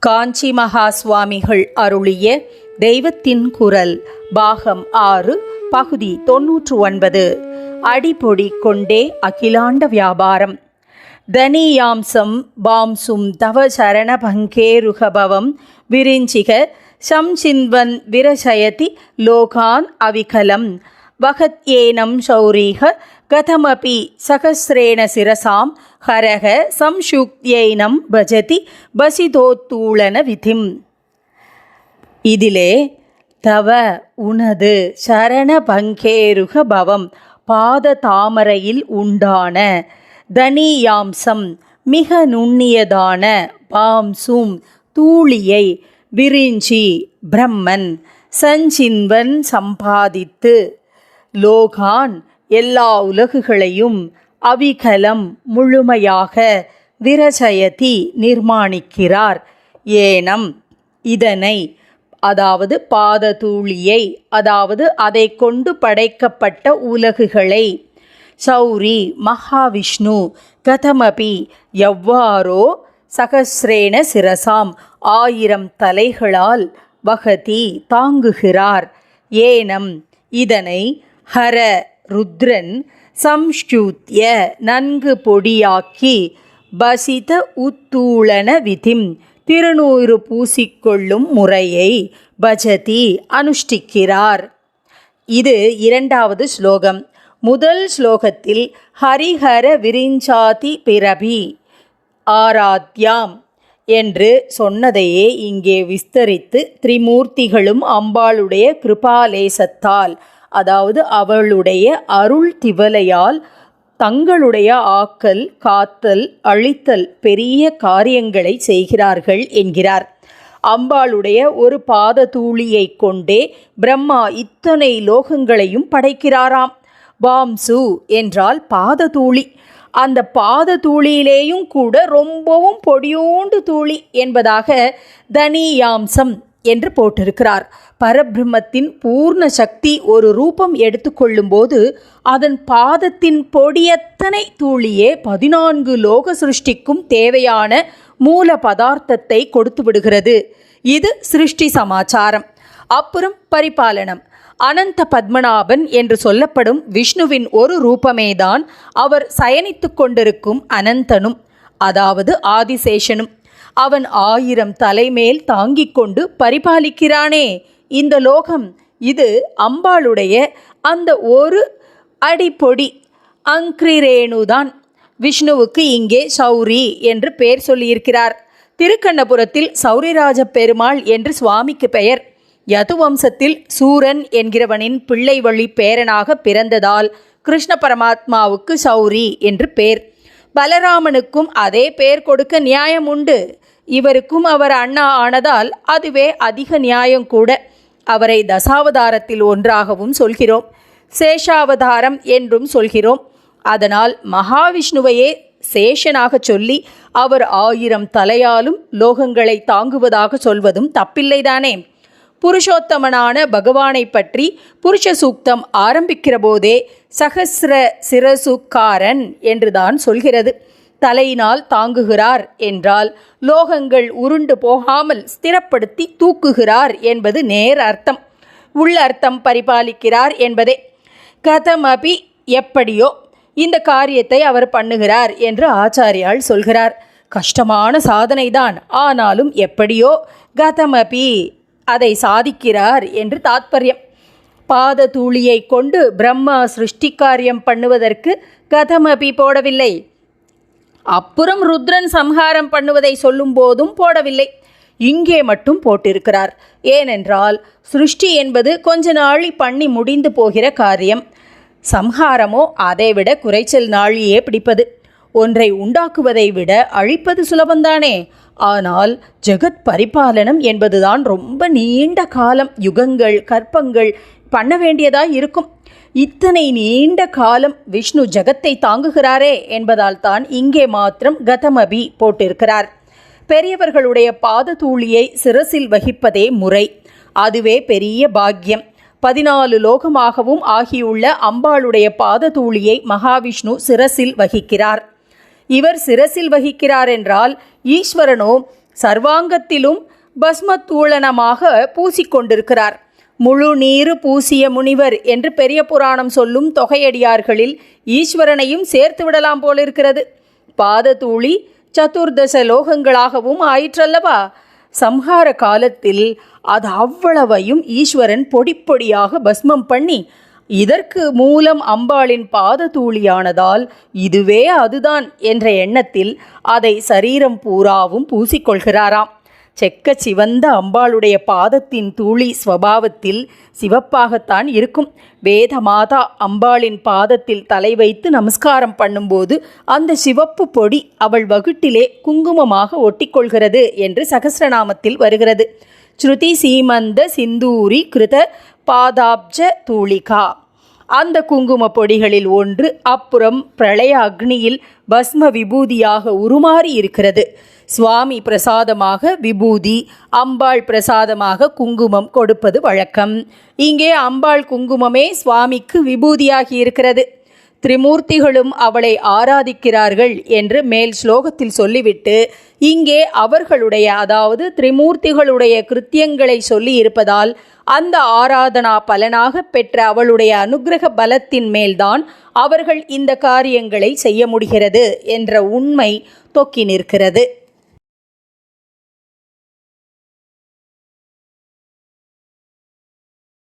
காஞ்சி மகா சுவாமிகள் அருளிய தெய்வத்தின் குரல் பாகம் ஆறு பகுதி தொன்னூற்று ஒன்பது அடிப்பொடி கொண்டே அகிலாண்ட வியாபாரம். தனியாம்சம் பாம்சும் தவ சரண பங்கேருகபவம் விரிஞ்சிக சம்சின்வன் விரசயதி லோகான் அவிகலம் வகத் ஏனம் சௌரீக கதமபி சகசிரேண சிரசாம் ஹரக சம்சுக்தியைனம் பஜதி பசிதோத்தூளன விதிம். இதிலே தவ உனது சரண பங்கேருக பவம் பாத தாமரையில் உண்டான தனியாம்சம் மிக நுண்ணியதான பாம்சும் தூளியை விரிஞ்சி பிரம்மன் சஞ்சின்வன் சம்பாதித்து லோகான் எல்லா உலகுகளையும் அவிகலம் முழுமையாக விரஜயதி நிர்மாணிக்கிறார். ஏனம் இதனை அதாவது பாததூளியை அதாவது அதை கொண்டு படைக்கப்பட்ட உலகுகளை சௌரி மகாவிஷ்ணு கதமபி எவ்வாறோ சகசிரேன சிரசாம் ஆயிரம் தலைகளால் வகதி தாங்குகிறார். ஏனம் இதனை ஹர ருத்ரன் சம்ஷூத்ய நன்கு பொடியாக்கி பசித உத்தூளன விதிம் திருநூறு பூசிக்கொள்ளும் முறையை பஜதி அனுஷ்டிக்கிறார். இது இரண்டாவது ஸ்லோகம். முதல் ஸ்லோகத்தில் ஹரிஹர விரிஞ்சாதி பிறபி ஆராத்யாம் என்று சொன்னதையே இங்கே விஸ்தரித்து திரிமூர்த்திகளும் அம்பாளுடைய கிருபாலேசத்தால் அதாவது அவளுடைய அருள் திவலையால் தங்களுடைய ஆக்கல் காத்தல் அழித்தல் பெரிய காரியங்களை செய்கிறார்கள் என்கிறார். அம்பாளுடைய ஒரு பாத தூளியை கொண்டே பிரம்மா இத்தனை லோகங்களையும் படைக்கிறாராம். பாம்சு என்றால் பாத தூளி அந்த பாத தூளியிலேயும் கூட ரொம்பவும் பொடியோண்டு தூளி என்பதாக தனியாம்சம் என்று போட்டிருக்கிறார். பரபிரம்மத்தின் பூர்ண சக்தி ஒரு ரூபம் எடுத்துக்கொள்ளும்போது அதன் பாதத்தின் பொடியத்தனை தூளியே பதினான்கு லோக சிருஷ்டிக்கும் தேவையான மூல பதார்த்தத்தை கொடுத்து விடுகிறது. இது சிருஷ்டி சமாச்சாரம். அப்புறம் பரிபாலனம். அனந்த பத்மநாபன் என்று சொல்லப்படும் விஷ்ணுவின் ஒரு ரூபமேதான் அவர் சயனித்து கொண்டிருக்கும் அனந்தனும் அதாவது ஆதிசேஷனும். அவன் ஆயிரம் தலைமேல் தாங்கிக் கொண்டு பரிபாலிக்கிறானே. இந்த லோகம் இது அம்பாளுடைய அந்த ஒரு அடிப்பொடி அங்கிரேணுதான் விஷ்ணுவுக்கு இங்கே சௌரி என்று பெயர் சொல்லியிருக்கிறார். திருக்கண்ணபுரத்தில் சௌரிராஜ பெருமாள் என்று சுவாமிக்கு பெயர். யதுவம்சத்தில் சூரன் என்கிறவனின் பிள்ளை வழி பேரனாக பிறந்ததால் கிருஷ்ண பரமாத்மாவுக்கு சௌரி என்று பேர் பலராமனுக்கும் அதே பெயர் கொடுக்க நியாயம் உண்டு. இவருக்கும் அவர் அண்ணா ஆனதால் அதுவே அதிக நியாயம் கூட. அவரை தசாவதாரத்தில் ஒன்றாகவும் சொல்கிறோம். சேஷாவதாரம் என்றும் சொல்கிறோம். அதனால் மகாவிஷ்ணுவையே சேஷனாக சொல்லி அவர் ஆயிரம் தலையாலும் லோகங்களை தாங்குவதாக சொல்வதும் தப்பில்லைதானே. புருஷோத்தமனான பகவானை பற்றி புருஷ சூக்தம் ஆரம்பிக்கிற போதே சகசிர சிரசுக்காரன் என்றுதான் சொல்கிறது. தலையினால் தாங்குகிறார் என்றால் லோகங்கள் உருண்டு போகாமல் ஸ்திரப்படுத்தி தூக்குகிறார் என்பது நேர் அர்த்தம். உள்ள அர்த்தம் பரிபாலிக்கிறார் என்பதே. கதமபி எப்படியோ இந்த காரியத்தை அவர் பண்ணுகிறார் என்று ஆச்சாரியால் சொல்கிறார். கஷ்டமான சாதனைதான். ஆனாலும் எப்படியோ கதமபி அதை சாதிக்கிறார் என்று தாத்பரியம். பாத தூளியை கொண்டு பிரம்மா சிருஷ்டி காரியம் பண்ணுவதற்கு கதமபி போடவில்லை. அப்புறம் ருத்ரன் சம்ஹாரம் பண்ணுவதை சொல்லும் போதும் போடவில்லை. இங்கே மட்டும் போட்டிருக்கிறார். ஏனென்றால் சிருஷ்டி என்பது கொஞ்ச நாளி பண்ணி முடிந்து போகிற காரியம். சம்ஹாரமோ அதைவிட குறைச்சல் நாளியே பிடிப்பது. ஒன்றை உண்டாக்குவதை விட அழிப்பது சுலபந்தானே ஆனால் ஜெகத் பரிபாலனம் என்பதுதான் ரொம்ப நீண்ட காலம் யுகங்கள் கற்பங்கள் பண்ண வேண்டியதாக இருக்கும். இத்தனை நீண்ட காலம் விஷ்ணு ஜெகத்தை தாங்குகிறாரே என்பதால் தான் இங்கே மாத்திரம் கதமபி போட்டிருக்கிறார். பெரியவர்களுடைய பாத தூளியை சிரசில் வகிப்பதே முறை. அதுவே பெரிய பாக்கியம். பதினாலு லோகமாகவும் ஆகியுள்ள அம்பாளுடைய பாத தூளியை மகாவிஷ்ணு சிரசில் வகிக்கிறார். இவர் சிரசில் வகிக்கிறார் என்றால் ஈஸ்வரனோ சர்வாங்கத்திலும் பஸ்மத்தூளனமாக பூசிக்கொண்டிருக்கிறார். முழு நீரு பூசிய முனிவர் என்று பெரிய புராணம் சொல்லும் தொகையடியார்களில் ஈஸ்வரனையும் சேர்த்து விடலாம் போலிருக்கிறது. பாததூளி சதுர்தச லோகங்களாகவும் ஆயிற்றல்லவா? சம்ஹார காலத்தில் அது அவ்வளவையும் ஈஸ்வரன் பொடிப்பொடியாக பஸ்மம் பண்ணி இதற்கு மூலம் அம்பாளின் பாததூளியானதால் இதுவே அதுதான் என்ற எண்ணத்தில் அதை சரீரம் பூராவும் பூசிக்கொள்கிறாராம். செக்க சிவந்த அம்பாளுடைய பாதத்தின் தூளி ஸ்வபாவத்தில் சிவப்பாகத்தான் இருக்கும். வேத மாதா அம்பாளின் பாதத்தில் தலை வைத்து நமஸ்காரம் பண்ணும்போது அந்த சிவப்பு பொடி அவள் வகுட்டிலே குங்குமமாக ஒட்டிக்கொள்கிறது என்று சகசிரநாமத்தில் வருகிறது. ஸ்ருதி சீமந்த சிந்தூரி கிருத பாதாப்ஜ தூளிகா. அந்த குங்கும பொடிகளில் ஒன்று அப்புறம் பிரளய அக்னியில் பஸ்ம விபூதியாக உருமாறி இருக்கிறது. சுவாமி பிரசாதமாக விபூதி அம்பாள் பிரசாதமாக குங்குமம் கொடுப்பது வழக்கம். இங்கே அம்பாள் குங்குமமே சுவாமிக்கு விபூதியாகி இருக்கிறது. திரிமூர்த்திகளும் அவளை ஆராதிக்கிறார்கள் என்று மேல் ஸ்லோகத்தில் சொல்லிவிட்டு இங்கே அவர்களுடைய அதாவது திரிமூர்த்திகளுடைய கிருத்தியங்களை சொல்லி இருப்பதால் அந்த ஆராதனா பலனாக பெற்ற அவளுடைய அனுக்கிரக பலத்தின் மேல்தான் அவர்கள் இந்த காரியங்களை செய்ய முடிகிறது என்ற உண்மை தொக்கி நிற்கிறது.